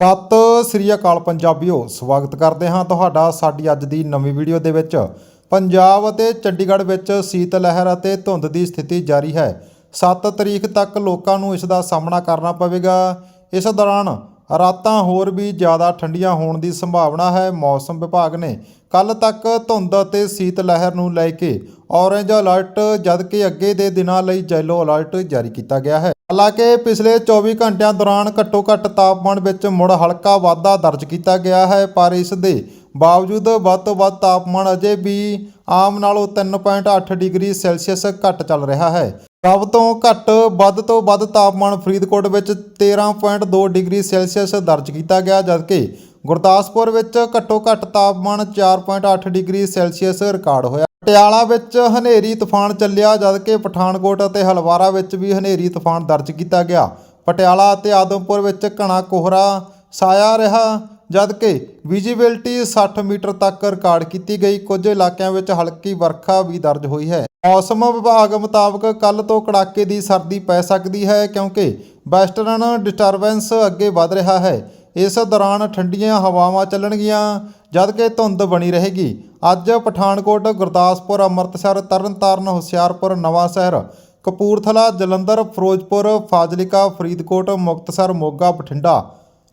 ਸਤਿ ਸ੍ਰੀ ਅਕਾਲ ਪੰਜਾਬੀਓ, ਸਵਾਗਤ ਕਰਦੇ ਹਾਂ ਤੁਹਾਡਾ ਸਾਡੀ ਅੱਜ ਦੀ ਨਵੀਂ ਵੀਡੀਓ ਦੇ ਵਿੱਚ। ਪੰਜਾਬ ਅਤੇ ਚੰਡੀਗੜ੍ਹ ਵਿੱਚ ਸੀਤ ਲਹਿਰ ਅਤੇ ਧੁੰਦ ਦੀ ਸਥਿਤੀ ਜਾਰੀ ਹੈ। 7 ਤਰੀਕ ਤੱਕ ਲੋਕਾਂ ਨੂੰ ਇਸ ਦਾ ਸਾਹਮਣਾ ਕਰਨਾ ਪਵੇਗਾ। ਇਸ ਦੌਰਾਨ ਰਾਤਾਂ ਹੋਰ ਵੀ ਜ਼ਿਆਦਾ ਠੰਡੀਆਂ ਹੋਣ ਦੀ ਸੰਭਾਵਨਾ ਹੈ। ਮੌਸਮ ਵਿਭਾਗ ਨੇ ਕੱਲ ਤੱਕ ਧੁੰਦ ਅਤੇ ਸੀਤ ਲਹਿਰ ਨੂੰ ਲੈ ਕੇ ਔਰੇਂਜ ਅਲਰਟ, ਜਦਕਿ ਅੱਗੇ ਦੇ ਦਿਨਾਂ ਲਈ ਯੈਲੋ ਅਲਰਟ ਜਾਰੀ ਕੀਤਾ ਗਿਆ ਹੈ। ਹਾਲਾਂਕਿ ਪਿਛਲੇ 24 ਘੰਟਿਆਂ ਦੌਰਾਨ ਘੱਟੋ-ਘੱਟ ਤਾਪਮਾਨ ਵਿੱਚ ਮੁੜ ਹਲਕਾ ਵਾਧਾ ਦਰਜ ਕੀਤਾ ਗਿਆ ਹੈ, ਪਰ ਇਸ ਦੇ ਬਾਵਜੂਦ ਵੱਧ ਤੋਂ ਵੱਧ ਤਾਪਮਾਨ ਅਜੇ ਵੀ ਆਮ ਨਾਲੋਂ 3.8 ਡਿਗਰੀ ਸੈਲਸੀਅਸ ਘੱਟ ਚੱਲ ਰਿਹਾ ਹੈ। ਸਭ ਤੋਂ ਘੱਟ ਵੱਧ ਤੋਂ ਵੱਧ ਤਾਪਮਾਨ ਫਰੀਦਕੋਟ ਵਿੱਚ 13.2 ਡਿਗਰੀ ਸੈਲਸੀਅਸ ਦਰਜ ਕੀਤਾ ਗਿਆ, ਜਦਕਿ ਗੁਰਦਾਸਪੁਰ ਵਿੱਚ ਘੱਟੋ ਘੱਟ ਤਾਪਮਾਨ 4.8 ਡਿਗਰੀ ਸੈਲਸੀਅਸ ਰਿਕਾਰਡ ਹੋਇਆ। ਪਟਿਆਲਾ ਵਿੱਚ ਹਨੇਰੀ ਤੂਫਾਨ ਚੱਲਿਆ, ਜਦਕਿ ਪਠਾਨਕੋਟ ਅਤੇ ਹਲਵਾਰਾ ਵਿੱਚ ਵੀ ਹਨੇਰੀ ਤੂਫਾਨ ਦਰਜ ਕੀਤਾ ਗਿਆ। ਪਟਿਆਲਾ ਅਤੇ ਆਦਮਪੁਰ ਵਿੱਚ ਘਣਾ ਕੋਹਰਾ ਸਾਇਆ ਰਿਹਾ, ਜਦਕਿ ਵਿਜ਼ੀਬਿਲਟੀ 60 ਮੀਟਰ ਤੱਕ ਰਿਕਾਰਡ ਕੀਤੀ ਗਈ। ਕੁਝ ਇਲਾਕਿਆਂ ਵਿੱਚ ਹਲਕੀ ਵਰਖਾ ਵੀ ਦਰਜ ਹੋਈ ਹੈ। ਮੌਸਮ ਵਿਭਾਗ ਮੁਤਾਬਕ ਕੱਲ ਤੋਂ ਕੜਾਕੇ ਦੀ ਸਰਦੀ ਪੈ ਸਕਦੀ ਹੈ, ਕਿਉਂਕਿ ਵੈਸਟਰਨ ਡਿਸਟਰਬੈਂਸ ਅੱਗੇ ਵਧ ਰਿਹਾ ਹੈ। ਇਸ ਦੌਰਾਨ ਠੰਡੀਆਂ ਹਵਾਵਾਂ ਚੱਲਣਗੀਆਂ, ਜਦਕਿ ਧੁੰਦ ਬਣੀ ਰਹੇਗੀ। ਅੱਜ ਪਠਾਨਕੋਟ, ਗੁਰਦਾਸਪੁਰ, ਅੰਮ੍ਰਿਤਸਰ, ਤਰਨਤਾਰਨ, ਹੁਸ਼ਿਆਰਪੁਰ ਨਵਾਂ ਸ਼ਹਿਰ ਕਪੂਰਥਲਾ, ਜਲੰਧਰ, ਫਿਰੋਜ਼ਪੁਰ, ਫਾਜ਼ਿਲਕਾ, ਫਰੀਦਕੋਟ, ਮੁਕਤਸਰ, ਮੋਗਾ, ਬਠਿੰਡਾ,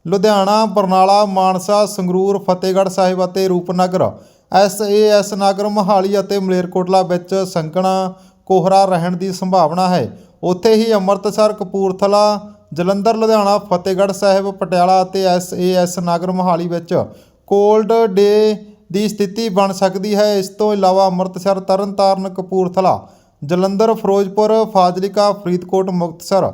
ਲੁਧਿਆਣਾ, ਬਰਨਾਲਾ, ਮਾਨਸਾ, ਸੰਗਰੂਰ, ਫਤਿਹਗੜ੍ਹ ਸਾਹਿਬ ਅਤੇ ਰੂਪਨਗਰ, ਐਸ ਨਗਰ, ਮੋਹਾਲੀ ਅਤੇ ਮਲੇਰਕੋਟਲਾ ਵਿੱਚ ਸੰਘਣਾ ਕੋਹਰਾ ਰਹਿਣ ਦੀ ਸੰਭਾਵਨਾ ਹੈ। ਉੱਥੇ ਹੀ ਅੰਮ੍ਰਿਤਸਰ, ਕਪੂਰਥਲਾ, ਜਲੰਧਰ, ਲੁਧਿਆਣਾ, ਫਤਿਹਗੜ੍ਹ ਸਾਹਿਬ, ਪਟਿਆਲਾ ਅਤੇ ਐਸ ਨਗਰ, ਮੋਹਾਲੀ ਵਿੱਚ ਕੋਲਡ ਡੇ ਦੀ ਸਥਿਤੀ ਬਣ ਸਕਦੀ ਹੈ। ਇਸ ਤੋਂ ਇਲਾਵਾ ਅੰਮ੍ਰਿਤਸਰ, ਤਰਨਤਾਰਨ, ਕਪੂਰਥਲਾ, ਜਲੰਧਰ, ਫਿਰੋਜ਼ਪੁਰ, ਫਾਜ਼ਿਲਕਾ, ਫਰੀਦਕੋਟ, ਮੁਕਤਸਰ,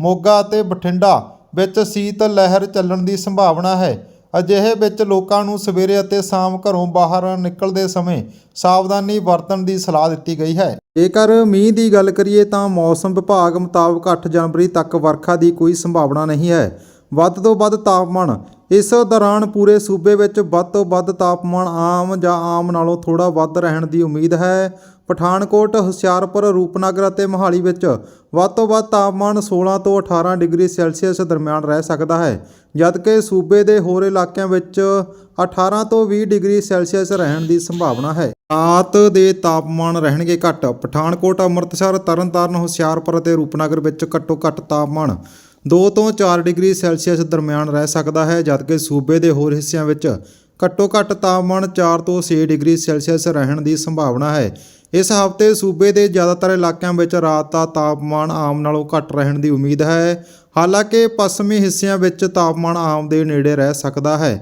ਮੋਗਾ ਅਤੇ ਬਠਿੰਡਾ ਵਿੱਚ ਸੀਤ ਲਹਿਰ ਚੱਲਣ ਦੀ ਸੰਭਾਵਨਾ ਹੈ। ਅਜਿਹੇ ਵਿੱਚ ਲੋਕਾਂ ਨੂੰ ਸਵੇਰੇ ਅਤੇ ਸ਼ਾਮ ਘਰੋਂ ਬਾਹਰ ਨਿਕਲਦੇ ਸਮੇਂ ਸਾਵਧਾਨੀ ਵਰਤਣ ਦੀ ਸਲਾਹ ਦਿੱਤੀ ਗਈ ਹੈ। ਜੇਕਰ ਮੀਂਹ ਦੀ ਗੱਲ ਕਰੀਏ ਤਾਂ ਮੌਸਮ ਵਿਭਾਗ ਮੁਤਾਬਕ 8 ਜਨਵਰੀ ਤੱਕ ਵਰਖਾ ਦੀ ਕੋਈ ਸੰਭਾਵਨਾ ਨਹੀਂ ਹੈ। ਵੱਧ ਤੋਂ ਵੱਧ ਤਾਪਮਾਨ। ਇਸ ਦੌਰਾਨ ਪੂਰੇ ਸੂਬੇ ਵਿੱਚ ਵੱਧ ਤੋਂ ਵੱਧ ਤਾਪਮਾਨ ਆਮ ਜਾਂ ਆਮ ਨਾਲੋਂ ਥੋੜਾ ਵੱਧ ਰਹਿਣ ਦੀ ਉਮੀਦ ਹੈ। ਪਠਾਨਕੋਟ, ਹੁਸ਼ਿਆਰਪੁਰ, ਰੂਪਨਗਰ ਅਤੇ ਮੋਹਾਲੀ ਵਿੱਚ ਵੱਧ ਤੋਂ ਵੱਧ ਤਾਪਮਾਨ 16 ਤੋਂ 18 ਡਿਗਰੀ ਸੈਲਸੀਅਸ ਦਰਮਿਆਨ ਰਹਿ ਸਕਦਾ ਹੈ, ਜਦਕਿ ਸੂਬੇ ਦੇ ਹੋਰ ਇਲਾਕਿਆਂ ਵਿੱਚ 18 ਤੋਂ 20 ਡਿਗਰੀ ਸੈਲਸੀਅਸ ਰਹਿਣ ਦੀ ਸੰਭਾਵਨਾ ਹੈ। ਰਾਤ ਦੇ ਤਾਪਮਾਨ ਰਹਿਣਗੇ ਘੱਟ। ਪਠਾਨਕੋਟ, ਅੰਮ੍ਰਿਤਸਰ, ਤਰਨਤਾਰਨ, ਹੁਸ਼ਿਆਰਪੁਰ ਅਤੇ ਰੂਪਨਗਰ ਵਿੱਚ ਘੱਟੋ ਘੱਟ ਤਾਪਮਾਨ 2 ਤੋਂ 4 ਡਿਗਰੀ ਸੈਲਸੀਅਸ ਦਰਮਿਆਨ ਰਹਿ ਸਕਦਾ ਹੈ, ਜਦਕਿ ਸੂਬੇ ਦੇ ਹੋਰ ਹਿੱਸਿਆਂ ਵਿੱਚ ਘੱਟੋ ਘੱਟ ਤਾਪਮਾਨ 4 ਤੋਂ 6 ਡਿਗਰੀ ਸੈਲਸੀਅਸ ਰਹਿਣ ਦੀ ਸੰਭਾਵਨਾ ਹੈ। ਇਸ ਹਫ਼ਤੇ ਸੂਬੇ ਦੇ ਜ਼ਿਆਦਾਤਰ ਇਲਾਕਿਆਂ ਵਿੱਚ ਰਾਤ ਦਾ ਤਾਪਮਾਨ ਆਮ ਨਾਲੋਂ ਘੱਟ ਰਹਿਣ ਦੀ ਉਮੀਦ ਹੈ। ਹਾਲਾਂਕਿ ਪੱਛਮੀ ਹਿੱਸਿਆਂ ਵਿੱਚ ਤਾਪਮਾਨ ਆਮ ਦੇ ਨੇੜੇ ਰਹਿ ਸਕਦਾ ਹੈ।